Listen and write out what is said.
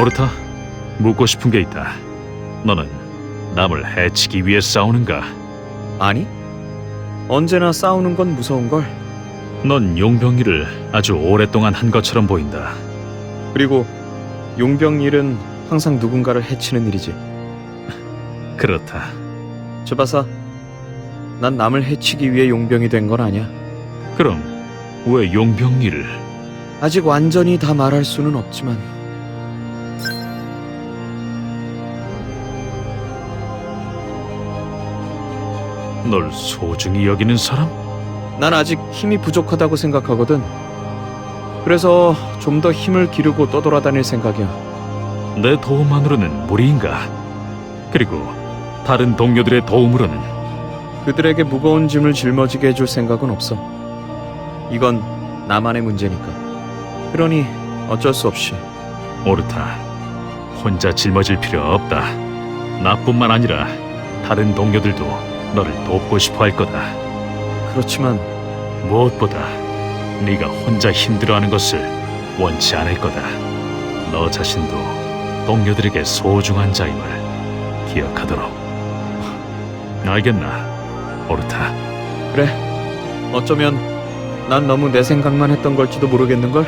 오르타, 묻고 싶은 게 있다. 너는 남을 해치기 위해 싸우는가? 아니? 언제나 싸우는 건 무서운 걸. 넌 용병 일을 아주 오랫동안 한 것처럼 보인다. 그리고 용병 일은 항상 누군가를 해치는 일이지. 그렇다. 저바사, 난 남을 해치기 위해 용병이 된 건 아니야. 그럼 왜 용병 일을? 아직 완전히 다 말할 수는 없지만 널 소중히 여기는 사람? 난 아직 힘이 부족하다고 생각하거든. 그래서 좀 더 힘을 기르고 떠돌아다닐 생각이야. 내 도움만으로는 무리인가? 그리고 다른 동료들의 도움으로는 그들에게 무거운 짐을 짊어지게 해줄 생각은 없어. 이건 나만의 문제니까. 그러니 어쩔 수 없이 오르타. 혼자 짊어질 필요 없다. 나뿐만 아니라 다른 동료들도 너를 돕고 싶어 할 거다. 그렇지만 무엇보다 네가 혼자 힘들어하는 것을 원치 않을 거다. 너 자신도 동료들에게 소중한 자임을 기억하도록. 알겠나, 오르타? 그래. 어쩌면 난 너무 내 생각만 했던 걸지도 모르겠는 걸.